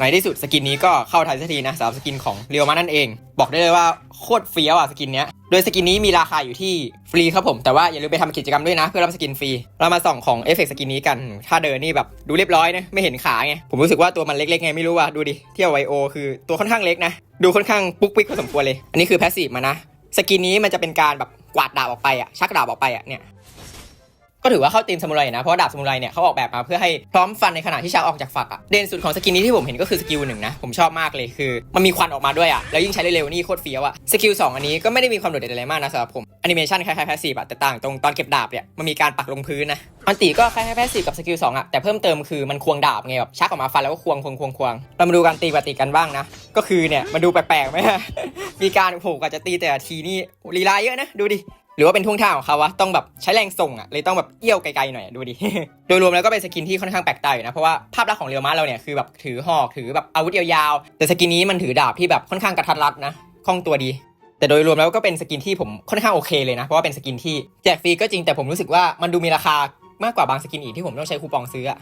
ในที่สุดสกินนี้ก็เข้าไทยสักทีนะสำหรับสกินของเรียวมานั่นเอง บอกได้เลยว่าโคตรเฟี้ยวอะสกินเนี้ยโดยสกินนี้มีราคาอยู่ที่ฟรีครับผมแต่ว่าอย่าลืมไปทำกิจกรรมด้วยนะ เพื่อรับสกินฟรี เรามาส่องของเอฟเฟกต์สกินนี้กัน ถ้าเดินนี่แบบดูเรียบร้อยนะไม่เห็นขาไง ผมรู้สึกว่าตัวมันเล็กๆไงไม่รู้ว่ะดูดิเที่ยวไวโอคือตัวค่อนข้างเล็กนะ ดูค่อนข้างปุ๊กปิ๊กพอสมควรเลย อันนี้คือแพสซีฟมานะ สกินนี้มันจะเป็นการแบบกวาดดาบออกไปอะชักดาบออกไปอะเนี่ย ก็ถือว่าเข้าตีมซามูไรนะ เพราะาดาบซามูไรเนี่ยเขาออกแบบมาเพื่อให้พร้อมฟันในขณะที่ชักออกจากฝักอะเด่นสุดของสกินนี้ที่ผมเห็นก็คือสกิลหนึ่งนะ ผมชอบมากเลยคือ มันมีควันออกมาด้วยอะแล้วยิ่งใช้เร็วๆนี่โคตรเฟี้ยวอะสกิลสองอันนี้ก็ไม่ได้มีความโดดเด่นอะไรมากนะสำหรับผมแอนิเมชันคล้ายๆแพสซีฟอะแต่ต่างตรงตอนเก็บดาบเนี่ยมันมีการปักลงพื้นนะอันตีก็คล้ายๆแพสซีฟกับสกิลสองอะแต่เพิ่มเติมคือมันควงดาบไงแบบชักออกมาฟันแล้วก็ควงควงควงควงเรามาดูการตีปฏิกันบ้างนะ ก็คือเนี่ยมันดูแปลกๆไหมมีการโอ้โหกว่าจะตีแต่ทีนี่ลีลาเยอะนะดูดิ หรือว่าเป็นท่วงท่าของเขาวะต้องแบบใช้แรงส่งอะเลยต้องแบบเอี้ยวไกลๆหน่อยดูดิ โดยรวมแล้วก็เป็นสกินที่ค่อนข้างแปลกตาอยู่นะ เพราะว่าภาพลักษณ์ของเรียวมาเราเนี่ยคือแบบถือหอกถือแบบอาวุธยาวๆแต่สกินนี้มันถือดาบที่แบบค่อนข้างกระทัดรัดนะคล่องตัวดี แต่โดยรวมแล้วก็เป็นสกินที่ผมค่อนข้างโอเคเลยนะ เพราะว่าเป็นสกินที่แจกฟรีก็จริงแต่ผมรู้สึกว่ามันดูมีราคามากกว่าบางสกินอีกที่ผมต้องใช้คูปองซื้ออะ